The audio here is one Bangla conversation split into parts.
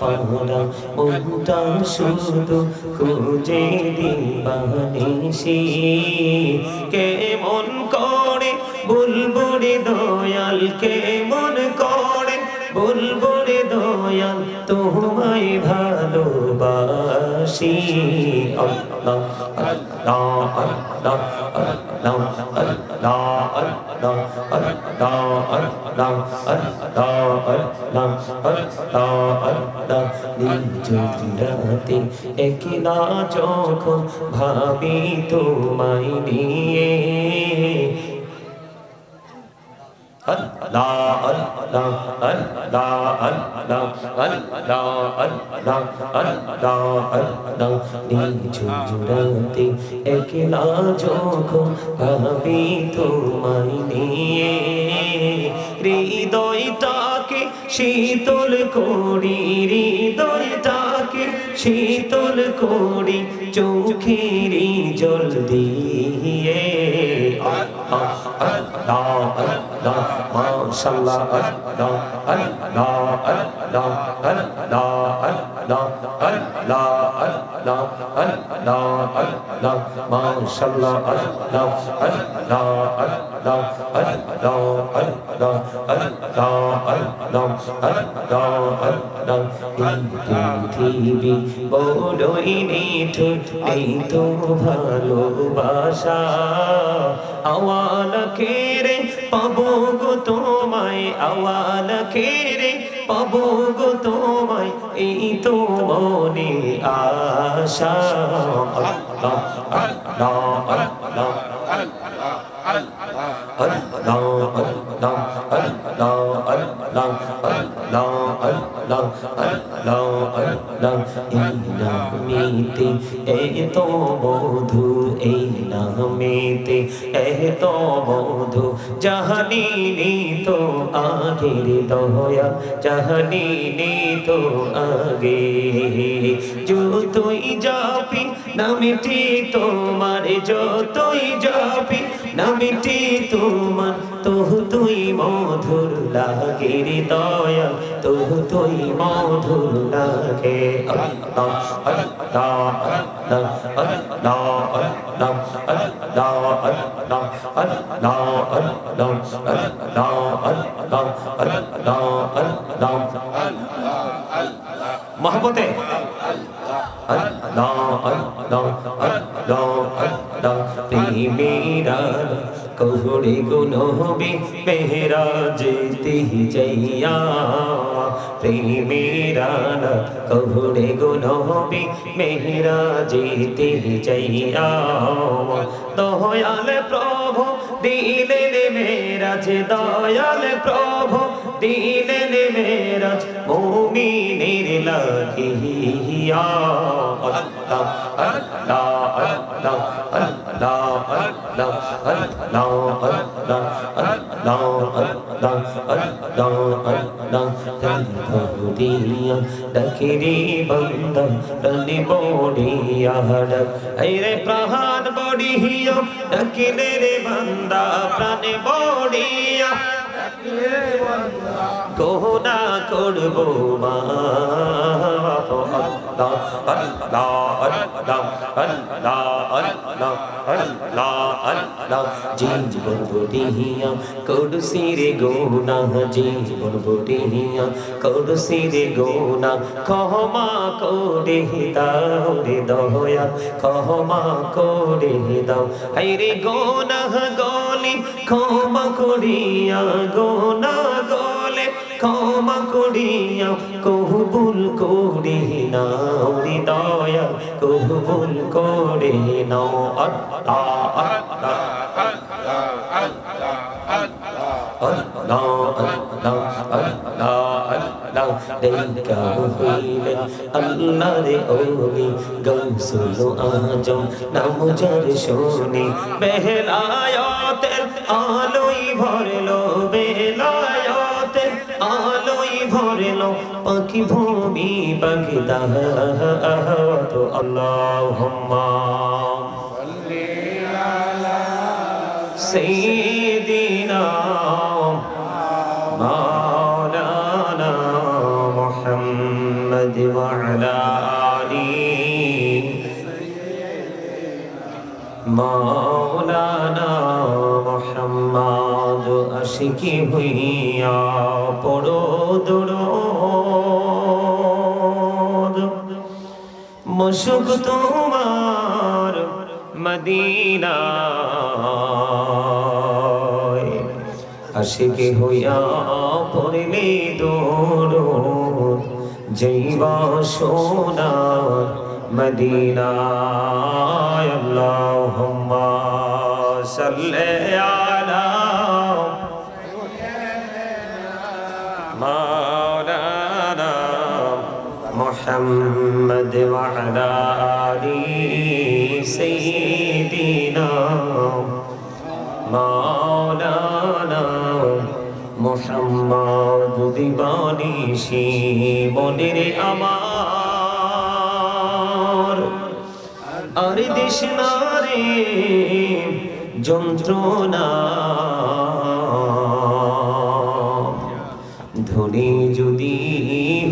পারা মনটা শুধু খুঁজে দিবানিসি কেমন করে বলব রে দয়াল কেমন করে বলব রে দয়াল তোমায় ভালোবাসি আল্লাহ ہریدو শীতল করি হৃদয়টাকে শীতল করি চোখের জল দিয়ে আল্লাহ আল্লাহ আল্লাহ আল্লাহ আল্লাহ আল্লাহ আল্লাহ আল্লাহ আল্লাহ আল্লাহ আল্লাহ আল্লাহ মাশাআল্লাহ আল্লাহ আল্লাহ আল্লাহ আল্লাহ আল্লাহ আল্লাহ আল্লাহ আল্লাহ আল্লাহ পৃথিবী বড়ই নিঠুর এই তো ভালোবাসা আওয়াল কেরে পাবো গো তোমায় আওয়াল কেরে পাবো গো তোমায় এই তো মনে আশা। আল্লাহ আল্লাহ মেতে এ তো বধু এই না মেতে এ তো বধু জাহানি তো আগের দয়া জাহানি তো আগে যো তুই যাবি নামটি তোমার যতই যাপি নামটি তোমার তোহু তুই মধুর লাগে রে দয়া তোহু তুই মধুর লাগে। আল্লাহ প্রেমেরা কহুড়ে গুনবে মেহরা যেতে যাইয়া প্রেমেরা কহুড়ে গুনবে মেহরা যেতে যাইয়া দয়াল প্রভু দিলেন মেরাজ দয়াল প্রভু দিলেন মেরাজ মুমিনের লাগিয়া আল্লাহ আল্লাহ আল্লাহ دیا ڈکری بند ڈلی بوڑیا ہڑک ایرے پرہان بوڑیا ڈکلے رے بندہ پران بوڑیا ڈکلے بندہ کونا করব জীবন বুটিহিয়া কৌড়সি রে গৌনা, জীবন বুটিহিয়া কৌড়সি রে গৌনা কহমা কৌড়ে দাও রে দয়া কহমা কৌড়ে দাও। হাই রে গৌনা, গলি ক্ষমা করিয়া, গৌনা ক্ষমা করিয়া কবুল করে নাও রে দয়া কবুল করে নাও আল্লাহ আল্লাহ আজম নাম যার শোনে আলোই পাখি ভূমি পাখি দাহ তো আল্লাহুম্মা سيدنا مولانا محمد محمد وعلى آله আশিকি হইয়া পড়ো দরদ মশুক তোমার মদিনা আশিকি হইয়া পড়লে দরদ জৈবা সোনার মদিনায়। আল্লাহুম্মা সাল্লি محمد وعلى آل سيدنا مولانا মোহাম্মদ দিবানিশি মনের আমার আর দেশ নারে যন্ত্রণা ধনী যদি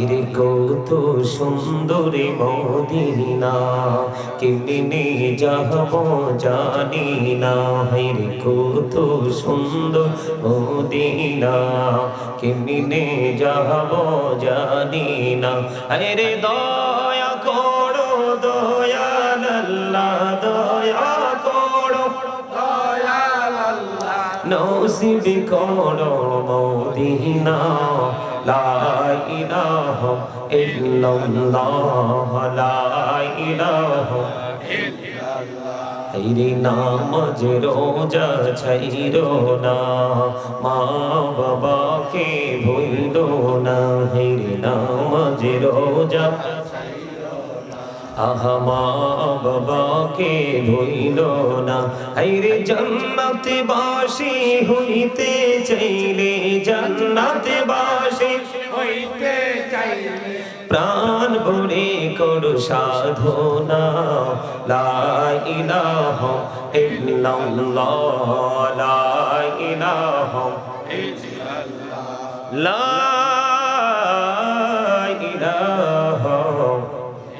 এর কত সুন্দরী মদিনা। কেমনে যাব জানি না। এর কত সুন্দর মদিনা। কেমনে যাব জানি না। আরে দয়া নসিব করো মদিনা লা ইলাহা ইল্লাল্লাহ, লা ইলাহা হাইরে নামাজ রোজা ছাইরো না মা বাবাকে ভুলো না। হাইরে নামাজ রোজা আহা মা বাবাকে না। হাইরে জান্নাতে বাসি হইতে চাইলে জান্নাতে বাসি হইতে চাইলে প্রাণ ভরে করু সাধনা। লা ইলাহা ইল্লাল্লাহ, লা ইলাহা লা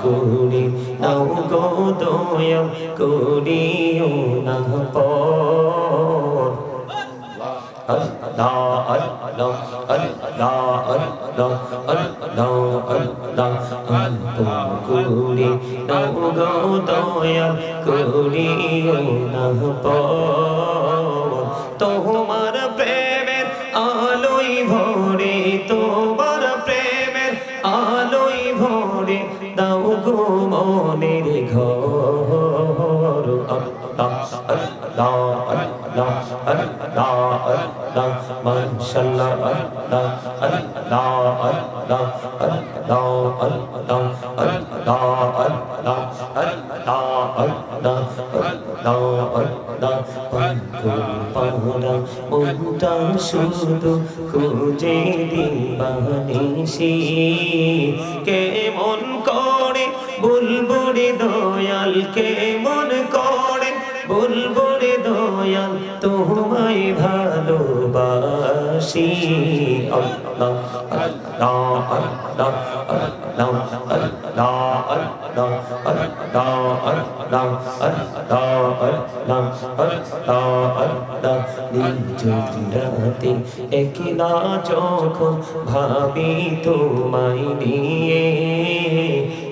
কুড়ি নাও গো দয়াম কুড়িও না পর কুড়ি নাও গো দয়াম কুড়িও তোমার মনের ঘর আল্লাহ আল্লাহ আল্লাহ আল্লাহ আল্লাহ মাশাআল্লাহ আল্লাহ আল্লাহ আল্লাহ আল্লাহ আল্লাহ আল্লাহ আল্লাহ আল্লাহ আল্লাহ আল্লাহ আল্লাহ পাগল পাগলা মনটা শুধু খুঁজে দিবানিসি কেমন করে বুলবুলি দয়াল কেমন করে বুলবুলি দয়াল তোমায় ভালোবাসি আল্লাহ আল্লাহ আল্লাহ একলা যখন ভাবি তোমায় নিয়ে Allah Allah Allah Allah Allah Allah Allah Allah নিঝুরাতে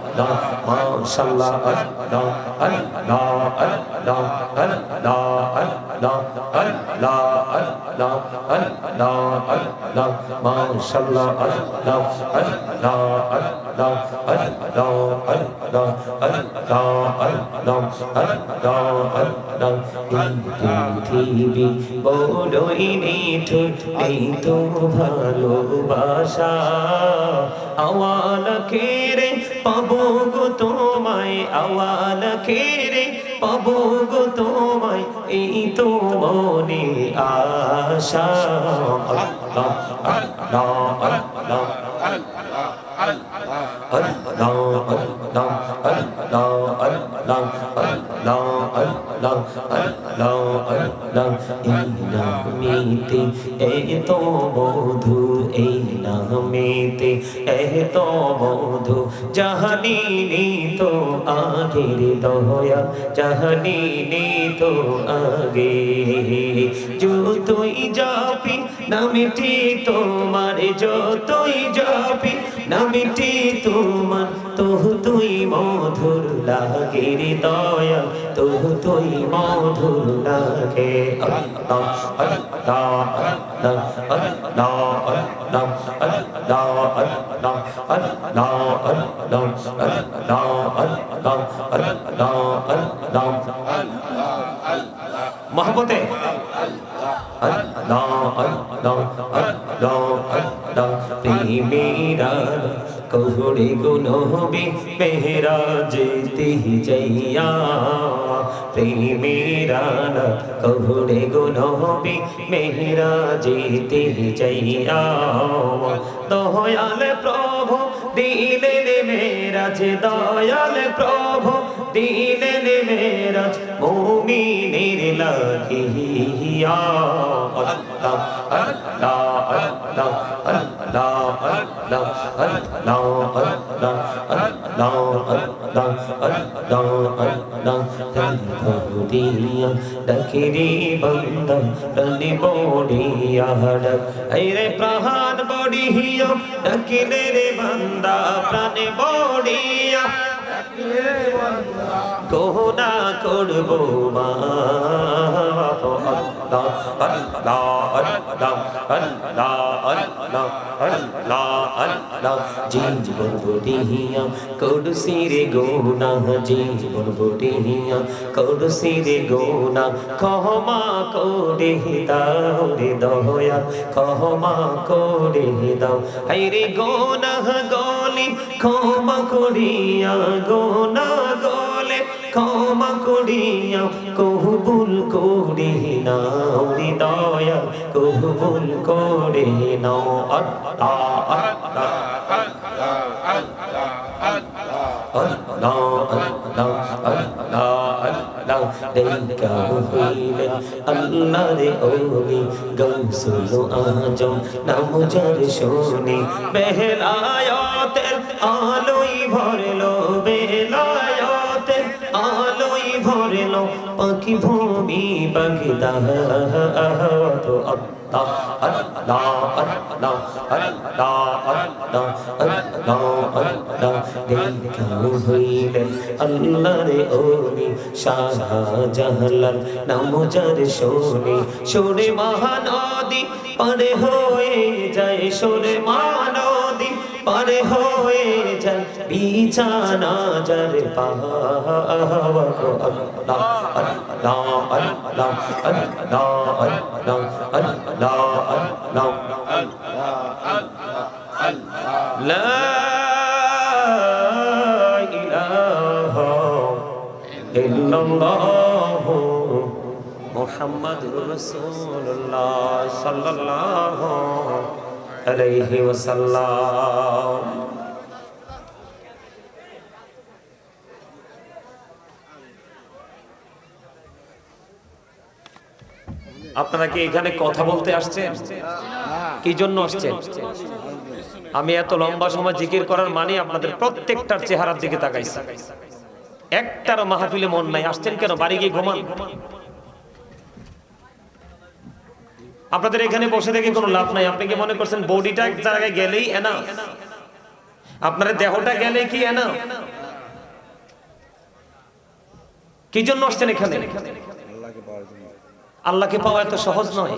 Allah mashallah Allah Allah Allah Allah Allah Allah Allah Allah Allah mashallah Allah Allah Allah Allah Allah আল্লাহ আল্লাহ আল্লাহ আল্লাহ আল্লাহ এই পৃথিবী বড়ই নিঠুর এই তো ভালোবাসা আওয়াল মনে আশা আল্লাহ আল্লাহ নামেতে এত মধু এই নামেতে এত মধু জাহানি তো আগের দয়া, জাহানি তো আগে। যতই যাবি নামটি তোমার যতই যাবি নামটি তোমার তোহ তুই মধুর লাগে রে দয়া তোহ তুই মধুর লাগে আল্লাহ মহবতে কৌড়ি গুন হবি اللہ প্রেমেরা কোহরে গুণবে মেহরা যেতে যাইয়া প্রেমেরা কোহরে গুণবে মেহরা যেতে যাইয়া দয়াল প্রভু, দিলেন মেরাজ, দয়াল প্রভু। দিলেন মেরাজ মুমিনের লাগিয়া আল্লাহ আল্লাহ আল্লাহ আল্লাহ আল্লাহ আল্লাহ আল্লাহ আল্লাহ আল্লাহ আল্লাহ আল্লাহ তন্দিয়া ডাকিরি বন্দা রনি বড়িয়া ডাক আইরে প্রাণ বড়িয়া ডাকিলে রে বন্দা প্রাণে বড়িয়া গোনা করব মা? জীবন বটিয়া করসি রে গোনা জীবন বটিয়া করসি রে গোনা। ক্ষমা করে দাও রে দয়া ক্ষমা করে দাও। হাই রে গোনা। গলি ক্ষমা করিয়া গোনা গলে ক্ষমা করিয়া কবুল করে নাও হৃদয়া কবুল করে নাও আল্লাহ আল্লাহ আল্লাহ আল্লাহ আজম নাম যার শোনে বেহলায়তের আলোই ভরলো বেলায়তের আলোই ভরলো পাখি ভূমি বাগদা তো আল্লাহ মহানদী হয়ে যায় শোনে মহানদী পারে হয়ে যায় বিছানা যার পাহাড় আল্লাহ আল্লাহ আল্লাহ আল্লাহ আল্লাহ আল্লাহ আল্লাহ لا إله إلا الله محمد رسول الله صلى الله عليه وسلم আপনারা কি এখানে কথা বলতে আসছেন? কি জন্য আসছেন? আমি এত লম্বা সময় জিকির করার মানে আপনাদের প্রত্যেকটার চেহারার দিকে তাকাইছি। একটার মাহফিলে মন নাই। আসছেন কেন? বাড়ি গিয়ে ঘুমান। আপনাদের এখানে বসে থেকে কোনো লাভ নাই। আপনি কি মনে করছেন বডিটা এক জায়গায় গেলেই এনা আপনার দেহটা গেলে কি এনা কি জন্য আসছেন এখানে? আল্লাহকে পাওয়া এত সহজ নয়।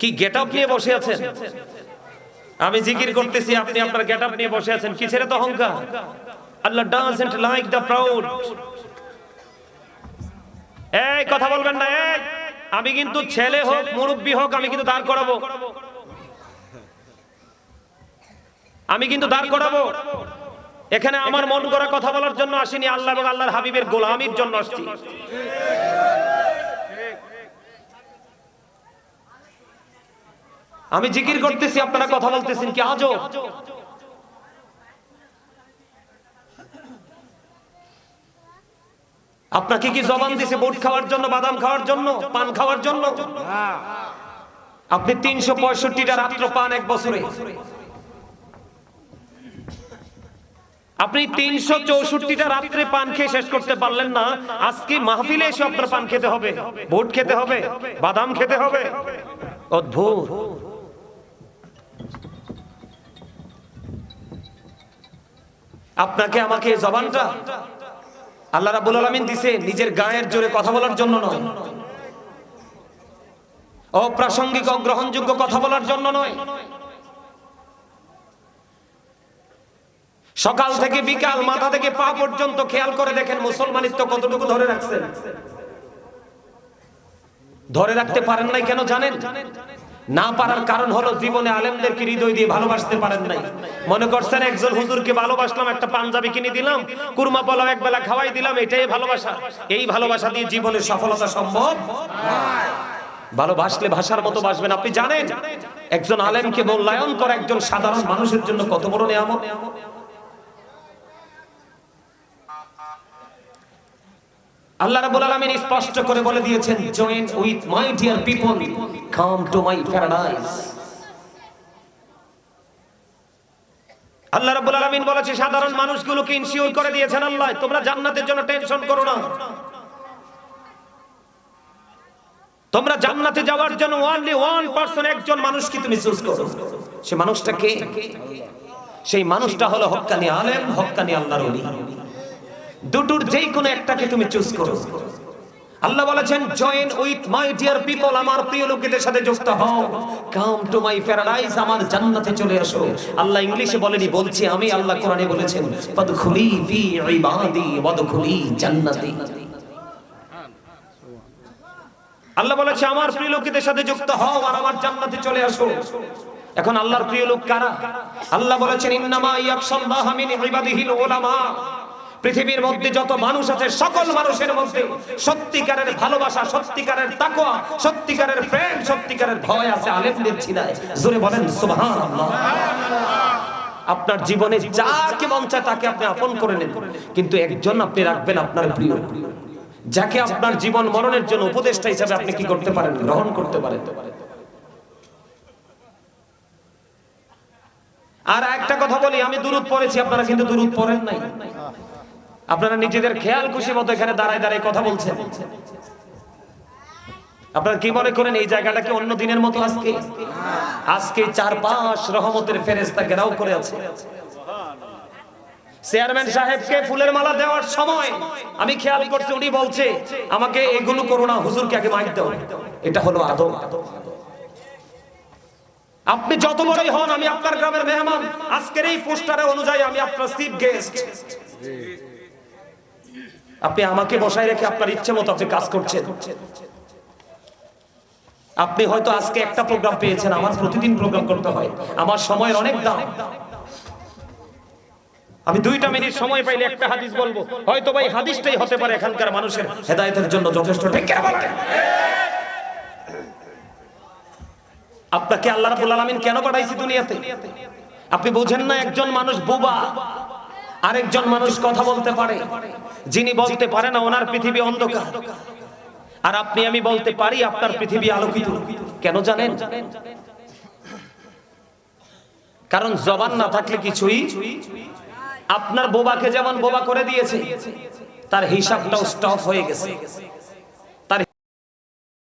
কি গেট আপ নিয়ে বসে আছেন? আমি জিকির করতেছি, আপনি আপনার গেট আপ নিয়ে বসে আছেন। কিসের তো অহংকার? Allah doesn't like the proud. এই কথা বলবেন না এই। আমি কিন্তু ছেলে হোক মুরব্বী হোক আমি কিন্তু দাঁড় করাবো। আমি কিন্তু দাঁড় করাবো। এখানে আমার মন করা কথা বলার জন্য আসিনি আল্লাহ এবং আল্লাহর হাবিবের গোলামির জন্য আসছি। আমি জিকির করতেছি আপনারা কথা বলতেছেন কি আজও আপনাকে কি জবান দিছে বুট খাওয়ার জন্য বাদাম খাওয়ার জন্য পান খাওয়ার জন্য? আপনি তিনশো পঁয়ষট্টিটা রাত্র পান এক বছরে। আপনি তিনশো চৌষট্টিটা রাত্রে পান খেয়ে শেষ করতে পারলেন না। আজকে মাহফিলে এসে আপনার পান খেতে হবে বুট খেতে হবে বাদাম খেতে হবে। অদ্ভুত। আপনাকে আমাকে জবানটা আল্লাহ রাব্বুল আলামিন দিছে নিজের গায়ের জোরে কথা বলার জন্য নয়। অপ্রাসঙ্গিক, অগ্রহণযোগ্য কথা বলার জন্য নয়। সকাল থেকে বিকাল মাথা থেকে পা পর্যন্ত খেয়াল করে দেখেন মুসলমানিত্ব কতটুকু ধরে রাখছেন। ধরে রাখতে পারেন নাই কেন জানেন? না পারার কারণ হলো জীবনে আলেমদেরকে হৃদয় দিয়ে ভালোবাসতে পারেন নাই। মনে করছেন একজন হুজুরকে ভালোবাসলাম, একটা পাঞ্জাবি কিনে দিলাম, কুরমা পোলাও এক বেলা খাওয়াই দিলাম, এটাই ভালোবাসা। এই ভালোবাসা দিয়ে জীবনের সফলতা সম্ভব? ভালোবাসলে ভাষার মতো বাসবেন, আপনি জানেন? একজন আলেমকে মূল্যায়ন করা একজন সাধারণ মানুষের জন্য কত বড় নিয়ামত? আল্লাহ রাব্বুল আলামিন স্পষ্ট করে বলে দিয়েছেন join with my dear people come to my paradise আল্লাহ রাব্বুল আলামিন বলেছে, সাধারণ মানুষগুলোকে ইনসিওর করে দিয়েছেন আল্লাহ, তোমরা জান্নাতের জন্য টেনশন করো না। তোমরা জান্নাতে যাওয়ার জন্য ওয়ানলি ওয়ান পারসন একজন মানুষকে তুমি চুজ করো। সে মানুষটা কে? সেই মানুষটা হলো হক্কানি আলেম, হক্কানি আল্লাহর ওলি। দুটোর যেই কোনো একটাকে তুমি চুজ করো। আল্লাহ বলেছেন join with my dear people আমার প্রিয় লোকেদের সাথে যুক্ত হও। কাম টু মাই প্যারাডাইস আমার জান্নাতে চলে আসো আল্লাহ ইংলিশে বলেনি, বলছি আমি আল্লাহ কোরআনে বলেছেন, ফাদখুলি ফি ইবাদি, ওয়াদখুলি জান্নাতি। আল্লাহ বলেছে, আমার প্রিয় লোকেদের সাথে যুক্ত হও আর আমার জান্নাতে চলে আসো। এখন আল্লাহর প্রিয় লোক কারা? আল্লাহ বলেছেন, ইন্নামা ইয়াকশাল্লাহ মিন ইবাদিহিল উলামা। পৃথিবীর মধ্যে যত মানুষ আছে, সকল মানুষের মধ্যে সত্যিকারের ভালোবাসা, সত্যিকারের তাকওয়া, সত্যিকারের প্রেম, সত্যিকারের ভয় আছে আলেমদের ছিনায়। জোরে বলেন, সুবহানাল্লাহ। আপনার জীবনে যাকে মন চায় তাকে আপনি আপন করে নেন। কিন্তু একজন আপনি রাখবেন আপনার প্রিয়। যাকে আপনার জীবন মরণের জন্য উপদেষ্টা হিসাবে আপনি কি করতে পারেন? গ্রহণ করতে পারেন। আর একটা কথা বলি, আমি দুরুদ পড়েছি, আপনারা কিন্তু দুরুদ পড়েন নাই। আপনারা নিজেদের খেয়াল খুশি মতো এখানে দাঁড়ায় দাঁড়ায় কথা বলছেন। আপনারা কি মনে করেন এই জায়গাটা কি অন্য দিনের মতো আজকে? আজকে চার পাঁচ রহমতের ফেরেস্তা ঘেরাও করে আছে। চেয়ারম্যান সাহেবকে ফুলের মালা দেওয়ার সময় আমি খেয়াল করছি উনি বলছে আমাকে এগুলো করো না হুজুরকে আগে মাইক দাও। এটা হলো আদব। আপনি যত বড়ই হন আমি আপনার গ্রামের মেহমান। আজকের এই পোস্টারে অনুযায়ী আমি আপনার চিফ গেস্ট আপনি আমাকে বসায় রেখে আপনার ইচ্ছে মতো আপনি কাজ করছেন। আপনি হয়তো আজকে একটা প্রোগ্রাম পেয়েছেন, আমার প্রতিদিন প্রোগ্রাম করতে হয়। আমার সময়ের অনেক দাম। আমি দুইটা মিনিট সময় পাইলে একটা হাদিস বলব। হয়তো ভাই হাদিসটাই হতে পারে এখানকার মানুষের হেদায়তের জন্য যথেষ্ট। আপনাকে আল্লাহ রাব্বুল আলামিন কেন পাঠাইছি দুনিয়াতে? আপনি বুঝেন না একজন মানুষ বোবা। আরেকজন মানুষ কথা বলতে পারে, যিনি বলতে পারে না, ওনার পৃথিবী অন্ধকার। আর আপনি, আমি বলতে পারি, আপনার পৃথিবী আলোকিত। কেন জানেন? কারণ জবান না থাকলে কিছুই আপনার বোবাকে যেমন বোবা করে দিয়েছে, তার হিসাবটাও স্টপ হয়ে গেছে।